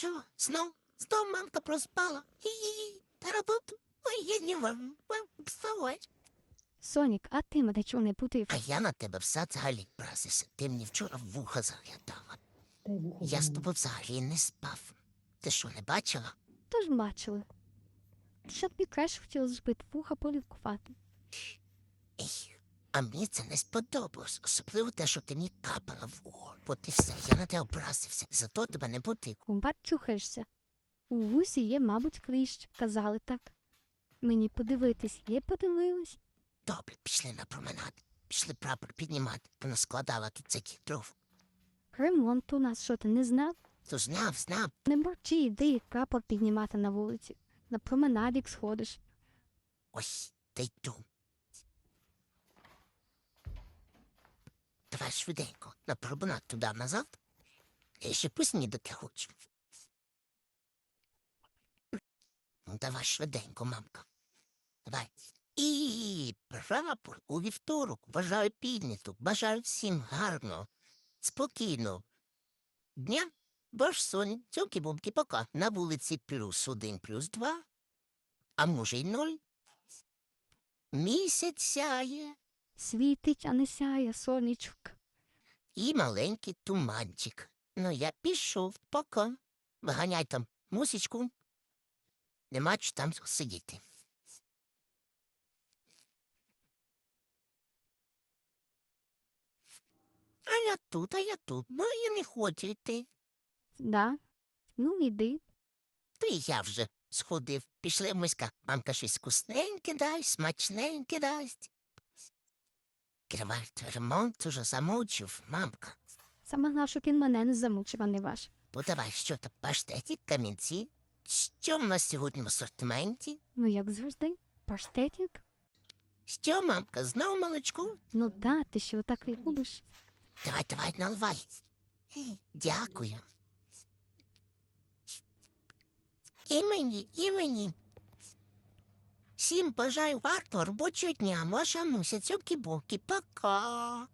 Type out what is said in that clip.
Що, знов? Знов мамка проспала. Хі-хі-хі. Та роботу. Ой, я не вам. Вам вставай. Сонік, а ти мене чого не путив? А я на тебе все взагалі прасився. Ти мені вчора в вуха заглядала. Я з тобою взагалі не спав. Ти що, не бачила? Тож бачили. Що тобі краще хотілося збити вуха полівкувати. А мені це не сподобалось. Особливо те, що ти мені капала в ухо. От і все, я на тебе образився. Зато тебе не бути. Кумбат чухаєшся. У вусі є, мабуть, кліщ. Казали так. Мені подивитись, є подивилась. Добре, пішли на променад. Пішли прапор піднімати. Вона складала тут всякі дров. Ремонт у нас, що ти не знав? То знав, знав. Не борчи, йди прапор піднімати на вулиці. На променадік сходиш. Ось, та йду. Давай швиденько, на променад туди назад. Я ще поснідати хочу. Ну, давай швиденько, мамка. Давай. І прапор у вівторок. Бажаю підняту. Бажаю всім гарно, спокійно. Дня, баш сон, цьомки бумки пока. На вулиці плюс один, плюс два. А може й ноль. Місяць сяє Світить, а не сяє, сонечок. І маленький туманчик. Ну, я пішов, пока. Виганяй там мусічку. Нема чи там сидіти. А я тут, а я тут. Ну, я не хочу йти. Да? Ну, іди. То і я вже сходив. Пішли в миска. Мамка щось вкусненьке дасть, смачненьке дасть. Ремонт уже замовчив, мамка. Саме головне, щоб він мене не замучив, а не ваш. Ну давай, що там, паштеті, камінці? Що в нас сьогодні в асортименті? Ну, як завжди, паштетик. Що, мамка, знов молочку? Ну да, ти що так і любиш. Давай, давай, наливай. Дякую. І мені, і мені. Всім бажаю гарного робочого дня. Ваша муся, цьомки-боки. Пока.